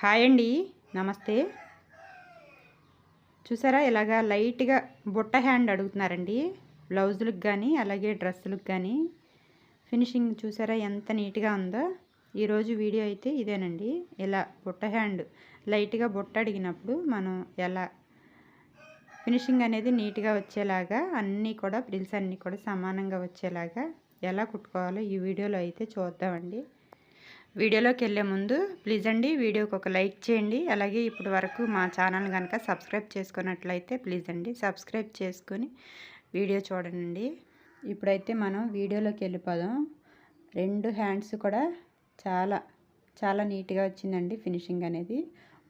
Hi అండి. నమస్తే. చూసారా? ఇలాగా లైట్గా బుట్ట హ్యాండ్ అడుగుతున్నారండి. బ్లౌజులకు కానీ అలాగే డ్రెస్సులకు కానీ ఫినిషింగ్ చూసారా? ఎంత నీట్గా ఉందో. ఈరోజు వీడియో అయితే ఇదేనండి. ఇలా బుట్ట హ్యాండ్ లైట్గా బుట్ట అడిగినప్పుడు మనం ఎలా ఫినిషింగ్ అనేది నీట్గా వచ్చేలాగా అన్నీ కూడా ప్రిల్స్ అన్నీ కూడా సమానంగా వచ్చేలాగా ఎలా కుట్టుకోవాలో ఈ వీడియోలో అయితే చూద్దామండి. వీడియోలోకి వెళ్ళే ముందు ప్లీజ్ అండి వీడియోకి ఒక లైక్ చేయండి. అలాగే ఇప్పటి వరకు మా ఛానల్ కనుక సబ్స్క్రైబ్ చేసుకున్నట్లయితే ప్లీజ్ అండి సబ్స్క్రైబ్ చేసుకొని వీడియో చూడండి. ఇప్పుడైతే మనం వీడియోలోకి వెళ్ళిపోదాం. రెండు హ్యాండ్స్ కూడా చాలా చాలా నీట్గా వచ్చిందండి ఫినిషింగ్ అనేది.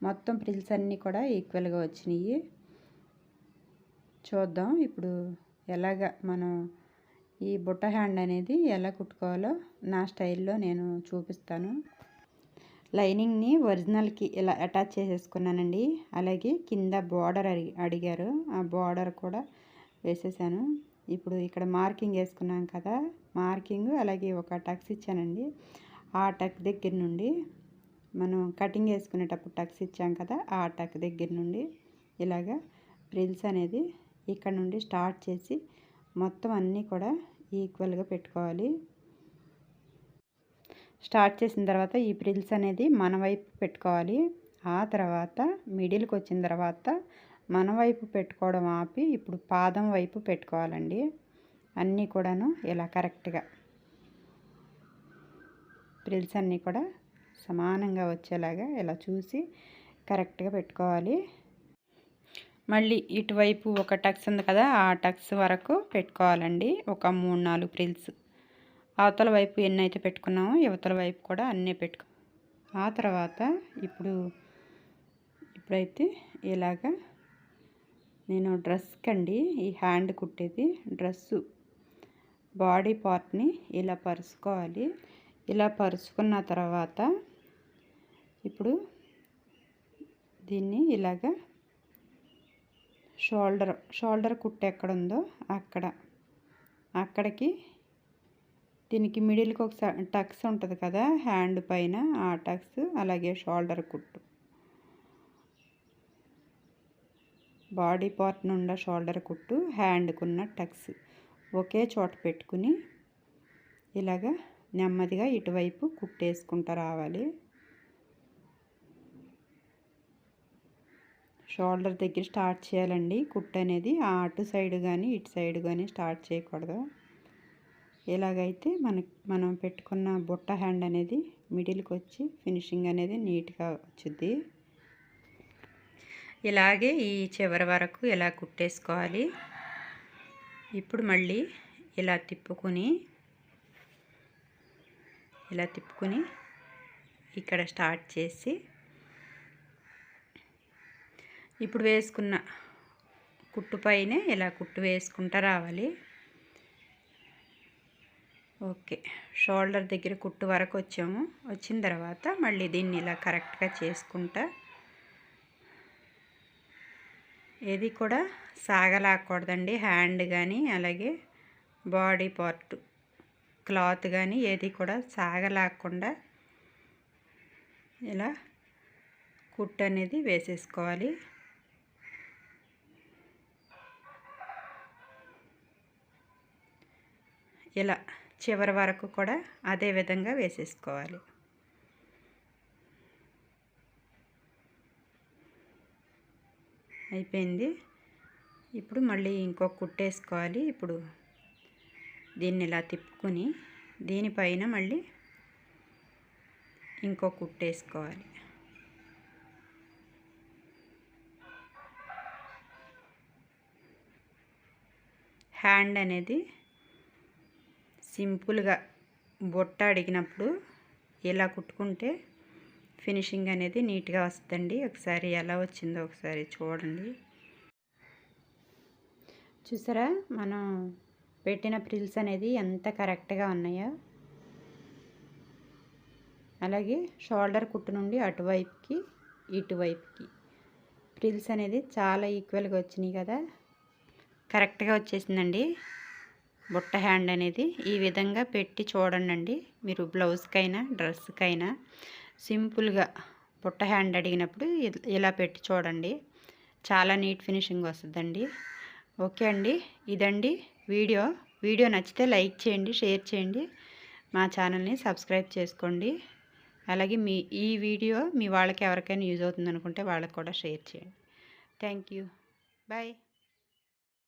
మొత్తం ప్రిల్స్ అన్నీ కూడా ఈక్వల్గా వచ్చినాయి. చూద్దాం ఇప్పుడు ఎలాగ మనం ఈ బుట్ట హ్యాండ్ అనేది ఎలా కుట్టుకోవాలో నా స్టైల్లో నేను చూపిస్తాను. లైనింగ్ని ఒరిజినల్కి ఇలా అటాచ్ చేసేసుకున్నానండి. అలాగే కింద బార్డర్ అడిగారు. ఆ బార్డర్ కూడా వేసేసాను. ఇప్పుడు ఇక్కడ మార్కింగ్ వేసుకున్నాం కదా మార్కింగ్ అలాగే ఒక టక్స్ ఇచ్చానండి. ఆ టక్ దగ్గర నుండి మనం కటింగ్ వేసుకునేటప్పుడు టక్స్ ఇచ్చాం కదా ఆ టక్ దగ్గర నుండి ఇలాగా ప్రిల్స్ అనేది ఇక్కడ నుండి స్టార్ట్ చేసి మొత్తం అన్నీ కూడా ఈక్వల్గా పెట్టుకోవాలి. స్టార్ట్ చేసిన తర్వాత ఈ ప్రిల్స్ అనేది మన వైపు పెట్టుకోవాలి. ఆ తర్వాత మిడిల్కి వచ్చిన తర్వాత మన వైపు పెట్టుకోవడం ఆపి ఇప్పుడు పాదం వైపు పెట్టుకోవాలండి. అన్నీ కూడాను ఇలా కరెక్ట్గా. ప్రిల్స్ అన్నీ కూడా సమానంగా వచ్చేలాగా ఇలా చూసి కరెక్ట్గా పెట్టుకోవాలి. మళ్ళీ ఇటువైపు ఒక టక్స్ ఉంది కదా ఆ టక్స్ వరకు పెట్టుకోవాలండి. ఒక మూడు నాలుగు ప్రిల్స్. అవతల వైపు ఎన్ని అయితే పెట్టుకున్నామో యువతల వైపు కూడా అన్నీ పెట్టుకో. ఆ తర్వాత ఇప్పుడు ఇప్పుడైతే ఇలాగా నేను డ్రెస్కి అండి ఈ హ్యాండ్ కుట్టేది డ్రెస్సు. బాడీ పార్ట్ని ఇలా పరుచుకోవాలి. ఇలా పరుచుకున్న తర్వాత ఇప్పుడు దీన్ని ఇలాగా షోల్డర్ షోల్డర్ కుట్టు ఎక్కడ ఉందో అక్కడ. అక్కడికి దీనికి మిడిల్కి ఒక టక్స్ ఉంటుంది కదా హ్యాండ్ పైన ఆ టక్స్ అలాగే షోల్డర్ కుట్టు. బాడీ పార్ట్ నుండి షోల్డర్ కుట్టు హ్యాండ్కున్న టక్స్. ఒకే చోట పెట్టుకుని ఇలాగా నెమ్మదిగా ఇటువైపు కుట్టేసుకుంటూ రావాలి. షోల్డర్ దగ్గర స్టార్ట్ చేయాలండి. కుట్ అనేది ఆ అటు సైడ్ కానీ ఇటు సైడ్ కానీ స్టార్ట్ చేయకూడదు. ఇలాగైతే మనకి మనం పెట్టుకున్న బుట్ట హ్యాండ్ అనేది మిడిల్కి వచ్చి ఫినిషింగ్ అనేది నీట్గా వచ్చుద్ది. ఇలాగే ఈ చివరి వరకు ఇలా కుట్టేసుకోవాలి. ఇప్పుడు మళ్ళీ ఇలా తిప్పుకొని ఇలా తిప్పుకొని ఇక్కడ స్టార్ట్ చేసి ఇప్పుడు వేసుకున్న కుట్టు పైన ఇలా కుట్టు వేసుకుంటా రావాలి. ఓకే. షోల్డర్ దగ్గర కుట్టు వరకు వచ్చాము. వచ్చిన తర్వాత మళ్ళీ దీన్ని ఇలా కరెక్ట్గా చేసుకుంటా. ఏది కూడా సాగలాకూడదండి హ్యాండ్ కానీ అలాగే బాడీ పార్ట్ క్లాత్ కానీ ఏది కూడా సాగలాకుండా ఇలా కుట్టు అనేది వేసేసుకోవాలి. ఇలా చివరి వరకు కూడా అదే విధంగా వేసేసుకోవాలి. అయిపోయింది. ఇప్పుడు మళ్ళీ ఇంకొక కుట్టేసుకోవాలి. ఇప్పుడు దీన్ని ఇలా తిప్పుకొని దీనిపైన మళ్ళీ ఇంకో కుట్టేసుకోవాలి. హ్యాండ్ అనేది సింపుల్గా బొట్ట అడిగినప్పుడు ఇలా కుట్టుకుంటే ఫినిషింగ్ అనేది నీట్గా వస్తుందండి. ఒకసారి ఎలా వచ్చిందో ఒకసారి చూడండి. చూసారా? మనం పెట్టిన ప్రిల్స్ అనేది ఎంత కరెక్ట్గా ఉన్నాయో. అలాగే షోల్డర్ కుట్టు నుండి అటువైపుకి ఇటువైపుకి. ప్రిల్స్ అనేది చాలా ఈక్వల్గా వచ్చినాయి కదా. కరెక్ట్గా వచ్చేసిందండి. బుట్ట హ్యాండ్ అనేది ఈ విధంగా పెట్టి చూడండి మీరు బ్లౌజ్కైనా డ్రెస్కైనా సింపుల్గా బుట్ట హ్యాండ్ అడిగినప్పుడు ఇలా పెట్టి చూడండి. చాలా నీట్ ఫినిషింగ్ వస్తుందండి. ఓకే అండి. ఇదండి వీడియో. వీడియో నచ్చితే లైక్ చేయండి షేర్ చేయండి. మా ఛానల్ని సబ్స్క్రైబ్ చేసుకోండి. అలాగే మీ ఈ వీడియో మీ వాళ్ళకి ఎవరికైనా యూజ్ అవుతుంది అనుకుంటే వాళ్ళకి కూడా షేర్ చేయండి. Thank you. బాయ్.